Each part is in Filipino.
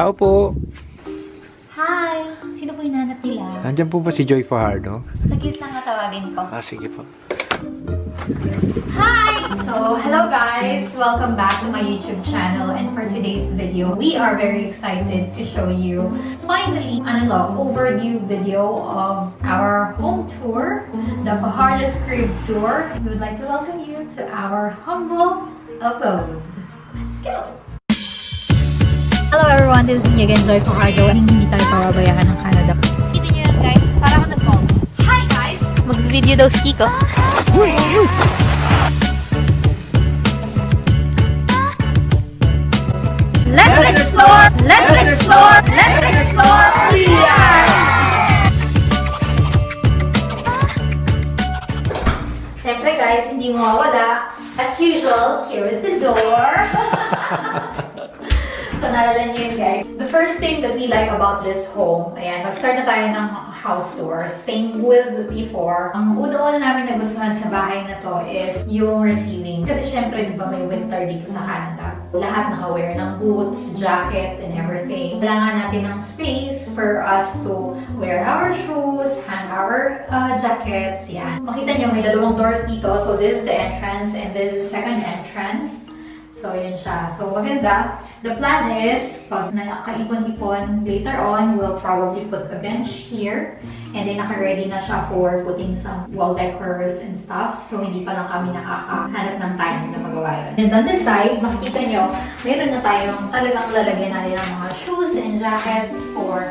Tao po. Hi! Sino po hinanap nila? Nandyan po ba si Joy Fajardo? Saglit lang katawagin ko. Ah, sige po. Hi! So, hello guys! Welcome back to my YouTube channel and for today's video, we are very excited to show you finally an overdue video of our home tour, the Fajardo's Crib Tour. We would like to welcome you to our humble abode. Let's go! Hello everyone, this is me again, Joy Fajardo. Hindi tayo pababayaan ng Canada. Kita niyo yan guys, para ako nag-call. Hi guys! Mag-video daw si Kiko. Let's explore! Let's explore! Let's explore! Siyempre guys, hindi mawawala. As usual, here is the door. so naalala niyo yun guys. The first thing that we like about this home, ayan, mag-start na tayo ng house tour. Same with before. Ang una-una namin nagustuhan sa bahay na to is yung receiving. Kasi syempre, di ba may winter dito sa Canada. Lahat naka-wear ng boots, jacket, and everything. Kailangan natin ng space for us to wear our shoes, hang our uh, jackets, yan. Makita nyo, may dalawang doors dito. So this is the entrance and this is the second entrance. So, yun siya. So, maganda. The plan is, pag nakaipon-ipon later on, we'll probably put a bench here. And then, naka-ready na siya for putting some wall decors and stuff. So, hindi pa lang kami nakakahanap ng time na magawa yun. And on this side, makikita nyo, meron na tayong talagang lalagyan natin ng mga shoes and jackets for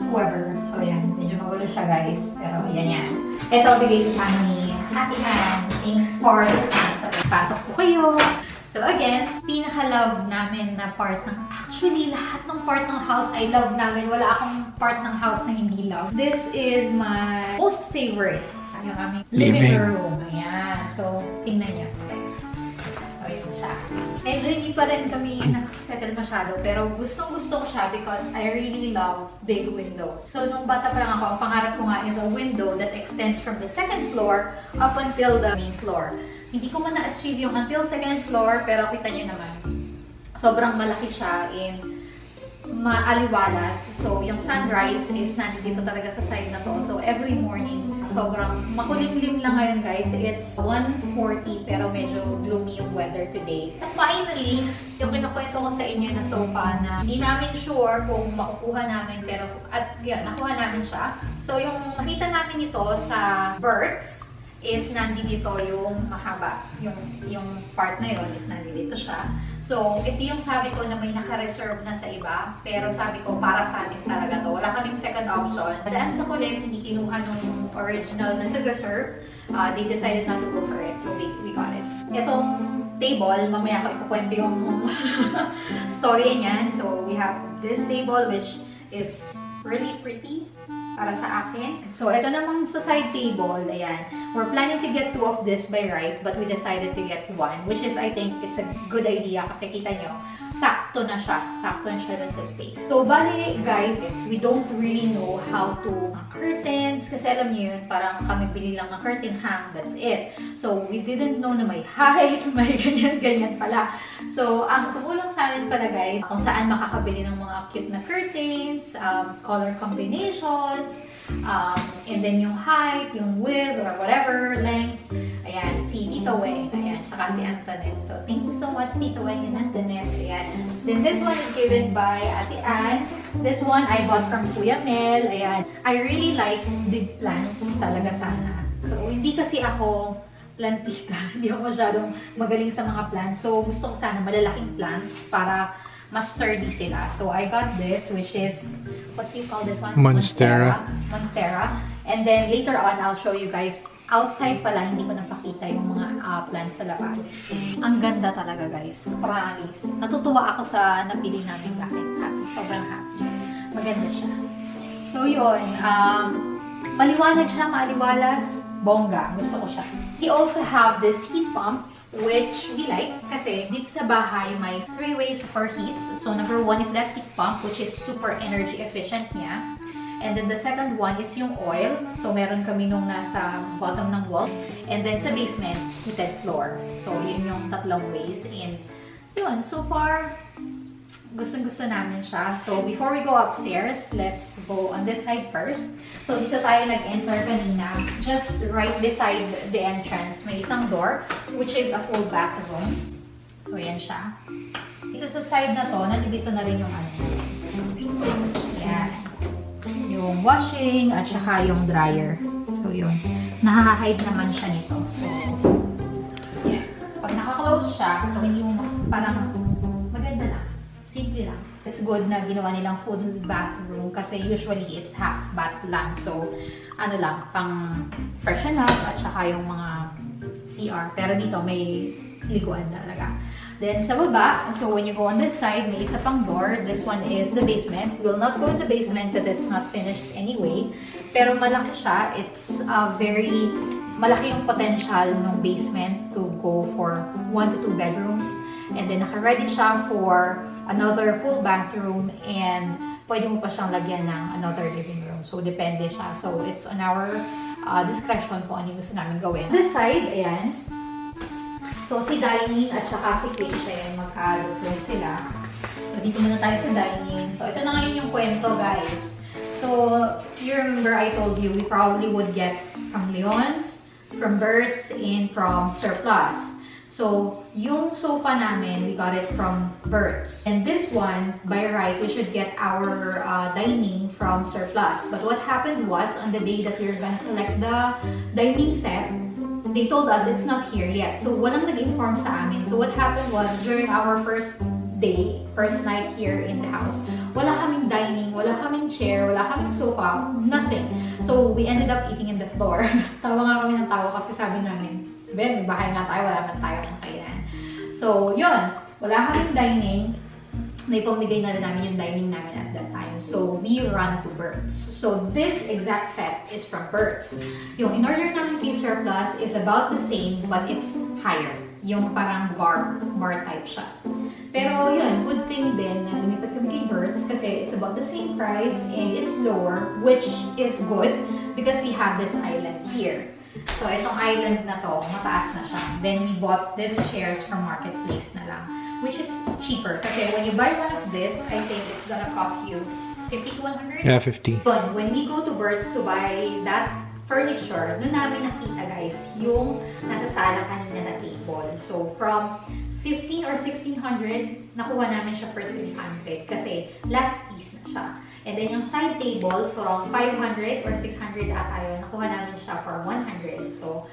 whoever. So, yan. Medyo magulo siya, guys. Pero, yan yan. Ito, bigay ko sa amin Happy Hand. Thanks for the sponsor. Pasok po kayo. So again, pinaka-love namin na part ng... Actually, lahat ng part ng house I love namin. Wala akong part ng house na hindi love. This is my most favorite. Yung aming living, Living. room. Ayan. So, tingnan niyo. So, yun siya. Medyo hindi pa rin kami nakasettle masyado, pero gustong gusto ko siya because I really love big windows. So, nung bata pa lang ako, ang pangarap ko nga is a window that extends from the second floor up until the main floor. Hindi ko man na-achieve yung until second floor, pero kita nyo naman, sobrang malaki siya in maaliwalas. So, yung sunrise is nandito talaga sa side na to. So, every morning, sobrang makulimlim lang ngayon guys. It's 1.40 pero medyo gloomy yung weather today. At finally, yung kinukwento ko sa inyo na sofa na hindi namin sure kung makukuha namin pero at yeah, nakuha namin siya. So, yung nakita namin ito sa Birds, is nandito yung mahaba. Yung, yung part na yun is nandito siya. So, ito yung sabi ko na may naka-reserve na sa iba. Pero sabi ko, para sa amin talaga to. Wala kaming second option. Daan sa kulit, hindi kinuha nung original na nag-reserve. Uh, they decided not to go for it. So, we, we got it. Itong table, mamaya ko ikukwento yung story niyan. So, we have this table which is really pretty para sa akin. So, ito namang sa side table, ayan. We're planning to get two of this by right, but we decided to get one, which is, I think, it's a good idea kasi kita nyo, sakto na siya. Sakto na siya dun sa space. So, bali, guys, is we don't really know how to ang curtains, kasi alam nyo yun, parang kami bili lang ng curtain hang, that's it. So, we didn't know na may height, may ganyan-ganyan pala. So, ang tumulong sa amin pala, guys, kung saan makakabili ng mga cute na curtains, um, color combinations, um, and then yung height, yung width, or whatever, length. Ayan, si Tito Weng, ayan, tsaka si Antoinette. So, thank you so much, Tito Weng and Antoinette. Ayan. Then, this one is given by Ate Ann. This one I bought from Kuya Mel. Ayan. I really like big plants talaga sana. So, hindi kasi ako plantita. Hindi ako masyadong magaling sa mga plants. So, gusto ko sana malalaking plants para mas sturdy sila. So, I got this, which is, what do you call this one? Monstera. Monstera. And then, later on, I'll show you guys. Outside pala, hindi ko napakita yung mga uh, plants sa labas. Ang ganda talaga, guys. Promise. Natutuwa ako sa napili namin gamit. Happy. Sobrang happy. Maganda siya. So, yun. Um, maliwanag siya, maaliwalas. Bongga. Gusto ko siya. We also have this heat pump which we like kasi dito sa bahay may three ways for heat. So number one is that heat pump which is super energy efficient niya. And then the second one is yung oil. So meron kami nung nasa bottom ng wall. And then sa basement, heated floor. So yun yung tatlong ways. And yun, so far, gustong gusto namin siya. So, before we go upstairs, let's go on this side first. So, dito tayo nag-enter kanina. Just right beside the entrance, may isang door, which is a full bathroom. So, yan siya. Dito sa side na to, nandito na rin yung ano. Yung washing at saka yung dryer. So, yun. Nakaka-hide naman siya nito. So, yan. Pag naka-close siya, so hindi mo parang maganda lang. Simple lang. It's good na ginawa nilang full bathroom kasi usually it's half bath lang. So, ano lang, pang freshen up at saka yung mga CR. Pero dito may liguan talaga. Then sa baba, so when you go on this side, may isa pang door. This one is the basement. We'll not go in the basement because it's not finished anyway. Pero malaki siya. It's a very malaki yung potential ng basement to go for one to two bedrooms. And then naka-ready siya for another full bathroom and pwede mo pa siyang lagyan ng another living room. So, depende siya. So, it's on our uh, discretion kung ano yung gusto namin gawin. This side, ayan. So, si dining at saka si kitchen, magkaluto sila. So, dito muna tayo sa dining. So, ito na ngayon yung kwento, guys. So, you remember I told you we probably would get from Leon's, from Bert's, and from Surplus. So, yung sofa namin, we got it from Bert's. And this one, by right, we should get our uh, dining from Surplus. But what happened was, on the day that we were gonna collect the dining set, they told us it's not here yet. So, walang nag-inform sa amin. So, what happened was, during our first day, first night here in the house, wala kaming dining, wala kaming chair, wala kaming sofa, nothing. So, we ended up eating in the floor. tawa nga kami ng tawa kasi sabi namin, Ben, bahay nga tayo, wala man tayo ng kainan. So, yun. Wala kaming dining. May pamigay na rin namin yung dining namin at that So, we run to Bert's. So, this exact set is from Bert's. Yung in-order namin kay Surplus is about the same, but it's higher. Yung parang bar, bar type siya. Pero yun, good thing din na lumipat kami kay Bert's kasi it's about the same price and it's lower, which is good because we have this island here. So, itong island na to, mataas na siya. Then, we bought these chairs from Marketplace na lang, which is cheaper. Kasi when you buy one of this, I think it's gonna cost you 50 to 100? Yeah, 50. So, when we go to Birds to buy that furniture, doon namin nakita guys, yung nasa sala kanina na table. So, from 15 or 1600, nakuha namin siya for 300 kasi last piece na siya. And then yung side table from 500 or 600 ata yun, nakuha namin siya for 100. So,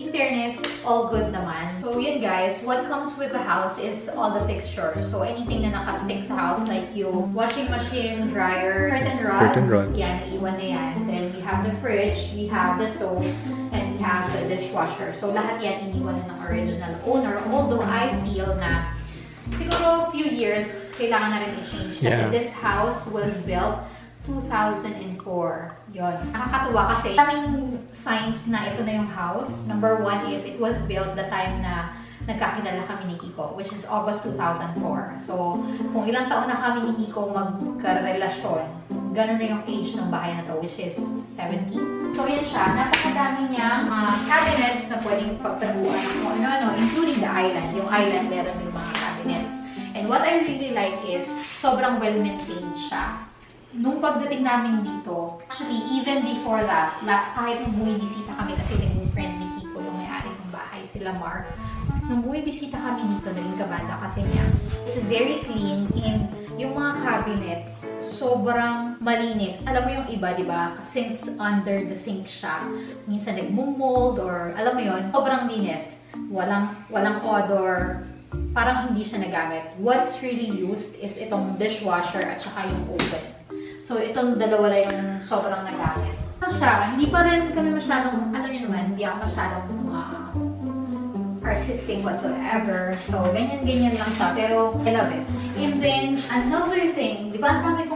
in fairness, all good naman. So, yun guys, what comes with the house is all the fixtures. So, anything na nakastick sa house like yung washing machine, dryer, curtain rods, Curtain rods. yan, iwan na yan. Then, we have the fridge, we have the stove, and we have the dishwasher. So, lahat yan iniwan na ng original owner. Although, I feel na siguro few years, kailangan na rin i-change. Kasi Yeah. this house was built 2004. Yon. Nakakatuwa kasi daming signs na ito na yung house. Number one is it was built the time na nagkakilala kami ni Kiko, which is August 2004. So, kung ilang taon na kami ni Kiko magkarelasyon, ganun na yung age ng bahay na to, which is 17. So, yan siya. Napakadami niyang ah, cabinets na pwedeng pagtaguan kung ano-ano, including the island. Yung island, meron din mga cabinets. And what I really like is, sobrang well-maintained siya nung pagdating namin dito, actually, even before that, la, kahit nung bumibisita kami kasi naging friend ni Kiko, yung may-ari ng bahay, sila Mark, nung bumibisita kami dito, naging kabanda kasi niya, it's very clean and yung mga cabinets, sobrang malinis. Alam mo yung iba, di ba? Since under the sink siya, minsan nagmumold or alam mo yon sobrang linis. Walang, walang odor, parang hindi siya nagamit. What's really used is itong dishwasher at saka yung oven. So, itong dalawa lang yung sobrang nagamit. Ano siya, hindi pa rin kami masyadong, ano nyo naman, hindi ako masyadong uh, artistic whatsoever. So, ganyan-ganyan lang siya. Pero, I love it. And then, another thing, di ba, ang dami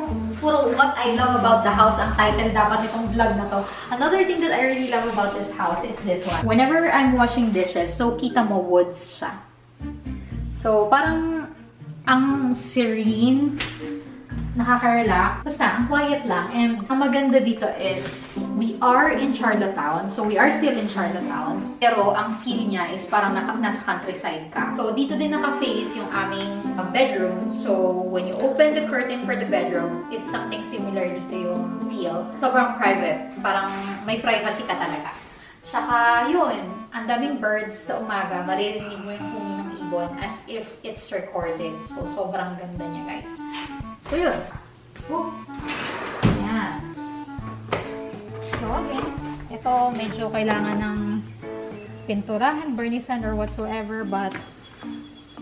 puro what I love about the house ang title dapat itong vlog na to. Another thing that I really love about this house is this one. Whenever I'm washing dishes, so kita mo woods siya. So, parang ang serene nakaka-relax. Basta, ang quiet lang. And ang maganda dito is, we are in Charlottetown. So, we are still in Charlottetown. Pero, ang feel niya is parang naka, nasa countryside ka. So, dito din naka-face yung aming uh, bedroom. So, when you open the curtain for the bedroom, it's something similar dito yung feel. Sobrang private. Parang may privacy ka talaga. Tsaka, yun, ang daming birds sa umaga, maririnig mo yung huni ng ibon as if it's recorded. So, sobrang ganda niya, guys. So, yun. Woo! Yan. So, again, ito medyo kailangan ng pinturahan, vernisan, or whatsoever, but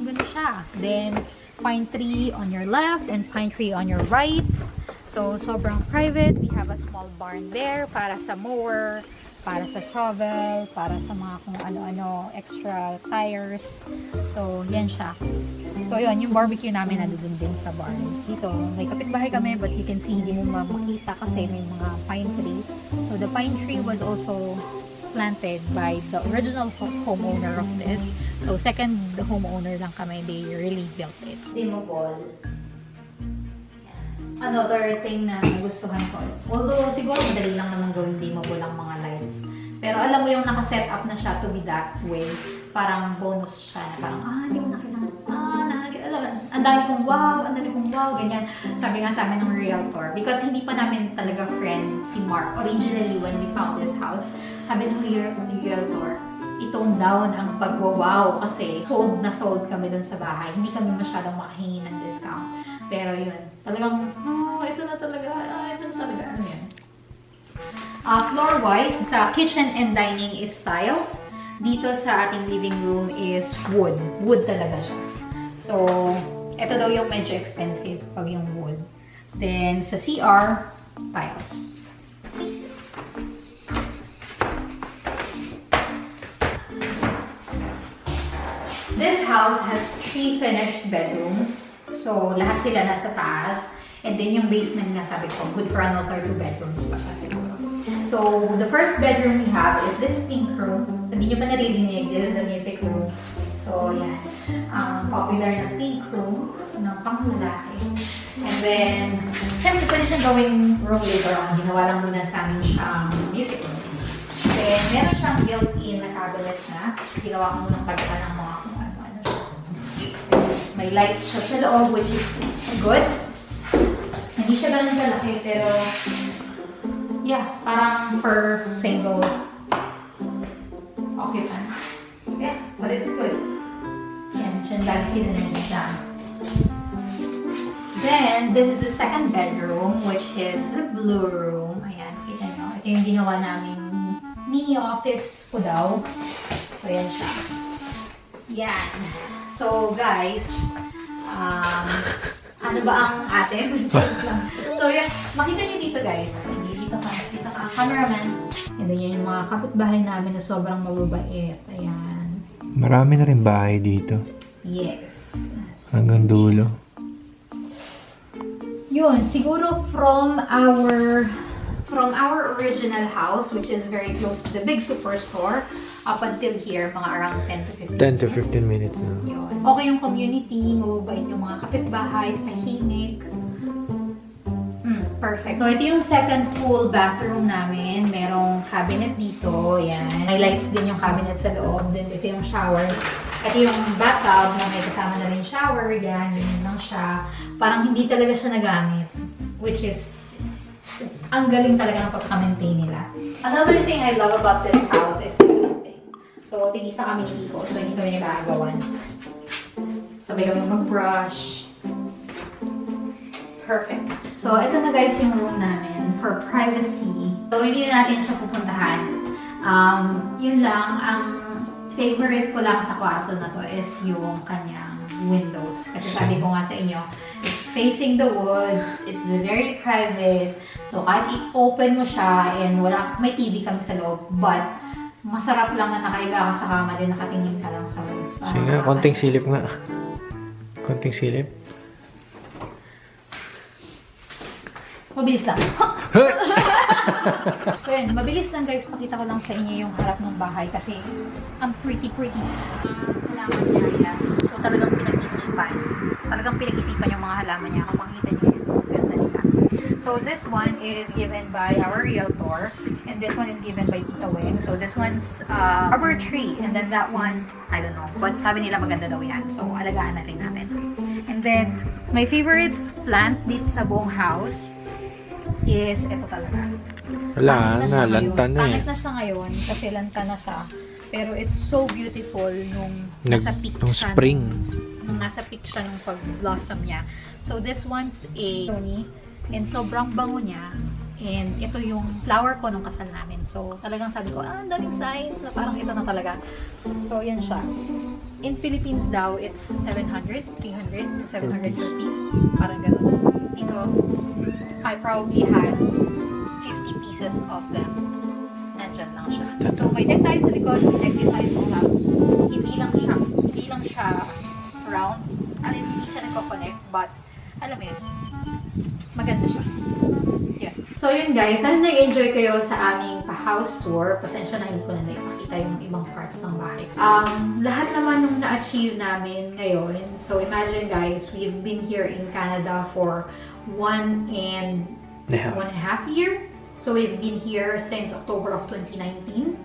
ganda siya. Then, pine tree on your left and pine tree on your right. So, sobrang private. We have a small barn there para sa mower, para sa shovel, para sa mga kung ano-ano, extra tires. So, yan siya. So, yun, yung barbecue namin nandun din sa barn. Dito, may kapitbahay kami, but you can see, hindi mo ma- makita kasi may mga pine tree. So, the pine tree was also planted by the original ho- homeowner of this. So, second homeowner lang kami. They really built it. Ball. Another thing na nagustuhan ko. Although, siguro madali lang naman gawin demo ball ang mga lights. Pero alam mo yung nakaset up na siya to be that way. Parang bonus siya na parang, ah, hindi mo na. Ah, nakakita. Alam mo, ang dami kong wow, ang dami kong wow, ganyan. Sabi nga sa amin ng realtor. Because hindi pa namin talaga friend si Mark. Originally, when we found this house, sabi ng realtor, i-tone down ang pagwawaw kasi sold na sold kami dun sa bahay. Hindi kami masyadong makahingi ng discount. Pero yun, talagang, oh, ito na talaga, ah, ito na talaga, ano yan. Uh, floor-wise, sa kitchen and dining is tiles. Dito sa ating living room is wood. Wood talaga siya. So, ito daw yung medyo expensive pag yung wood. Then, sa CR, tiles. This house has three finished bedrooms. So, lahat sila nasa taas. And then yung basement nga sabi ko, good for another two bedrooms pa pa siguro. So, the first bedroom we have is this pink room. Hindi nyo pa naririnig, this is the music room. So, yan. Ang popular na pink room ng panglalaki. And then, syempre pwede siyang gawing room later on. Ginawa lang muna sa amin siyang music room. Then, meron siyang built-in na cabinet na. Ginawa ko munang pagka ng mga siya. May lights siya sa loob, which is good. Hindi siya ganun kalaki, pero yeah, parang for single occupant. Yeah, but it's good. Yan, dyan lagi sila nandiyan. Then, this is the second bedroom, which is the blue room. Ayan, kita nyo. Ito yung ginawa naming mini office ko daw. So, yan siya. Yan. So, guys, um, ano ba ang atin? So, yan. Makita nyo dito, guys. Dito ka. Dito ka. Cameraman. And then, yan yung mga kapitbahay namin na sobrang mababait. Ayan. Marami na rin bahay dito. Yes. Hanggang dulo. Yun, siguro from our from our original house, which is very close to the big superstore, up until here, mga around 10 to 15 10 to minutes. 15 minutes na. Yun. Okay yung community, mababait yung mga kapitbahay, tahimik. Mm, perfect. So, ito yung second full bathroom namin. Merong cabinet dito. Yan. May lights din yung cabinet sa loob. Then, ito yung shower. Ito yung bathtub na may kasama na rin shower. Yan. Ganyan lang siya. Parang hindi talaga siya nagamit. Which is, ang galing talaga ng pagka-maintain nila. Another thing I love about this house is this thing. So, tigisa kami ni Kiko. So, hindi kami nag-aagawan. Sabay kami mag-brush. Perfect. So, ito na guys yung room namin for privacy. So, hindi na natin siya pupuntahan. Um, yun lang, ang favorite ko lang sa kwarto na to is yung kanyang windows. Kasi sabi ko nga sa inyo, it's facing the woods, it's very private. So, kahit i-open mo siya and wala, may TV kami sa loob, but masarap lang na nakahiga ka sa kama din, nakatingin ka lang sa woods. Sige nga, konting silip nga. Konting silip. Mabilis lang. so yun, mabilis lang guys, pakita ko lang sa inyo yung harap ng bahay kasi ang pretty pretty halaman area. So talagang pinag-isipan. Talagang pinag-isipan yung mga halaman niya. Kung makikita niyo yun, ganda. So this one is given by our realtor, and this one is given by Tita Weng. So this one's uh, arbor tree, and then that one, I don't know, but sabi nila maganda daw yan. So alagaan natin namin. And then, my favorite plant dito sa buong house is ito talaga. Wala na, lanta na eh. Pangit na siya ngayon kasi lanta na siya. Pero it's so beautiful nung Nag- nasa peak nung siya. spring. Nung, nung nasa peak siya nung pag-blossom niya. So this one's a Tony and sobrang bango niya. And ito yung flower ko nung kasal namin. So talagang sabi ko, ah, ang daming signs na parang ito na talaga. So yan siya. In Philippines daw, it's 700, 300 to 700 per piece. Parang ganun. Dito, I probably had 50 pieces of them. Nandyan lang siya. So, may deck tayo sa likod, may deck din tayo sa harap. Hindi lang siya, hindi lang siya round. Ano, hindi siya nagko-connect, but, alam mo yun, maganda siya. Yeah. So, yun guys, sana nag-enjoy kayo sa aming pa-house tour. Pasensya na hindi ko na naipakita yung ibang parts ng bahay. Um, lahat naman nung na-achieve namin ngayon. So, imagine guys, we've been here in Canada for one and Yeah. one and a half year. So we've been here since October of 2019.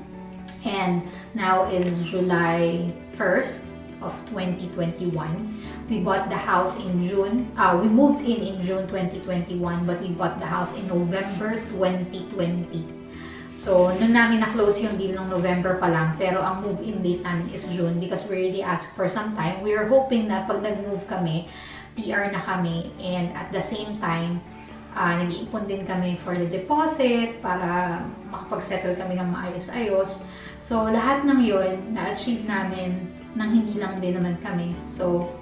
And now is July 1st of 2021. We bought the house in June. Uh, we moved in in June 2021, but we bought the house in November 2020. So, noon namin na-close yung deal ng November pa lang, pero ang move-in date namin is June because we already asked for some time. We are hoping na pag nag-move kami, PR na kami, and at the same time, ah nag-iipon din kami for the deposit para makapag-settle kami ng maayos-ayos. So, lahat ng yun, na-achieve namin nang hindi lang din naman kami. So,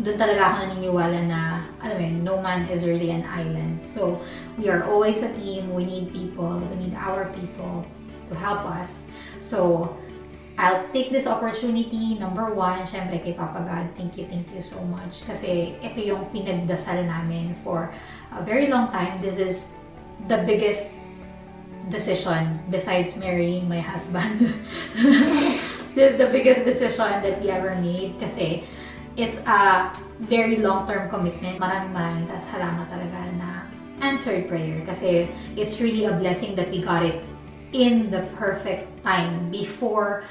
doon talaga ako naniniwala na, alam mo no man is really an island. So, we are always a team. We need people. We need our people to help us. So, I'll take this opportunity. Number one, syempre kay Papa God, thank you, thank you so much. Kasi ito yung pinagdasal namin for a very long time. This is the biggest decision besides marrying my husband. this is the biggest decision that we ever made kasi it's a very long-term commitment. Maraming maraming salamat talaga na answered prayer kasi it's really a blessing that we got it in the perfect time before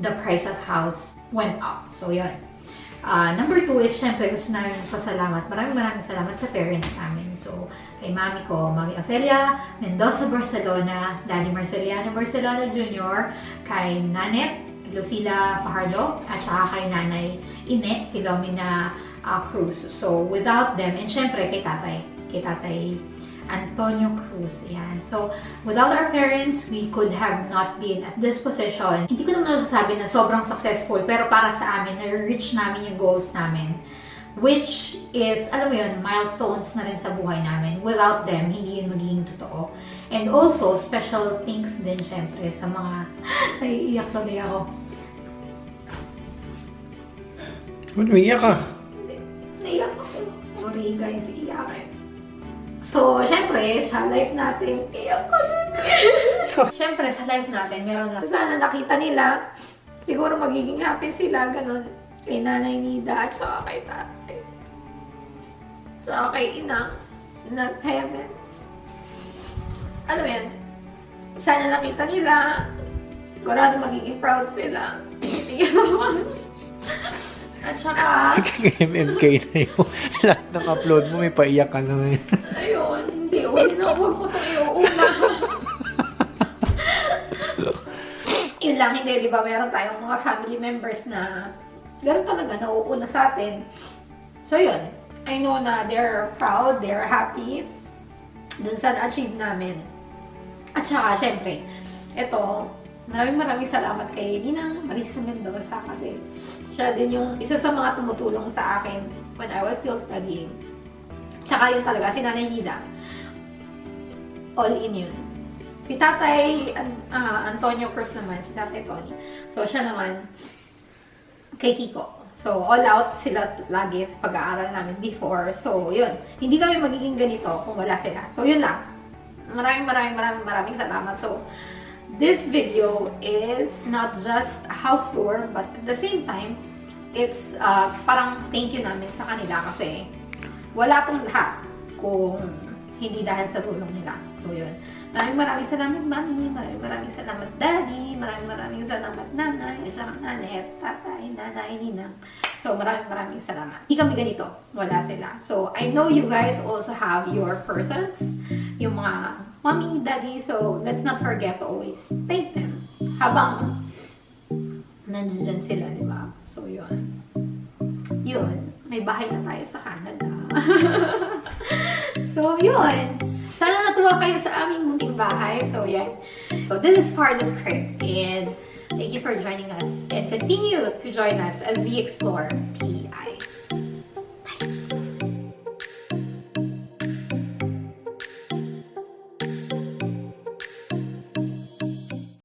the price of house went up. So, yun. Ah, number two is, syempre, gusto namin pasalamat. Maraming maraming salamat sa parents namin. So, kay mami ko, Mami Ofelia Mendoza Barcelona, Daddy Marceliano Barcelona Jr., kay Nanet Lucila Fajardo, at saka kay Nanay Ine Filomena ah, Cruz. So, without them, and syempre kay tatay, kay tatay Antonio Cruz. Yan. So, without our parents, we could have not been at this position. Hindi ko naman masasabi na sobrang successful, pero para sa amin, na-reach namin yung goals namin. Which is, alam mo yun, milestones na rin sa buhay namin. Without them, hindi yun magiging totoo. And also, special thanks din syempre sa mga... Naiiyak tuloy ako. Ba't umiiyak ka? Hindi. Naiyak ako. Sorry guys, iyakin. So, syempre, sa life natin, iyak ko din. syempre, sa life natin, meron na. Sana nakita nila, siguro magiging happy sila, ganun. Kay Nanay Nida at saka kay tatay. Saka kay Inang, na sa heaven. Ano yan? Sana nakita nila, sigurado magiging proud sila. Titiyan ako. At saka, MMK na yung lahat ng upload mo, may paiyak ka na ngayon. Ayun, hindi. Uli na huwag mo itong iuuna. Yun lang, hindi, di ba? Meron tayong mga family members na ganun talaga, nauuna sa atin. So, yun. I know na they're proud, they're happy dun sa na-achieve namin. At saka, syempre, ito, maraming maraming salamat kay Ninang Marisa Mendoza kasi siya din yung isa sa mga tumutulong sa akin when I was still studying. Tsaka yun talaga, si Nanay Nida. All in yun. Si Tatay ah, Antonio Cruz naman, si Tatay Tony. So, siya naman, kay Kiko. So, all out sila lagi sa pag-aaral namin before. So, yun. Hindi kami magiging ganito kung wala sila. So, yun lang. Maraming maraming maraming maraming salamat. So, this video is not just a house tour, but at the same time, it's uh, parang thank you namin sa kanila kasi wala pong lahat kung Hindi dahil sa tulong nila. So, yun. Maraming maraming salamat, Mami. Maraming maraming salamat, Daddy. Maraming maraming salamat, Nanay. At saka Nanay at Tatay, Nanay, Ninang. So, maraming maraming salamat. Hindi kami ganito. Wala sila. So, I know you guys also have your persons. Yung mga Mommy, Daddy. So, let's not forget to always thank them. Habang nandiyan sila, di ba? So, yun. Yun. May bahay na tayo sa Canada. so, yun. Sana natuwa kayo sa aming munting bahay. So, yan. So, this is for the script. And thank you for joining us. And continue to join us as we explore PI.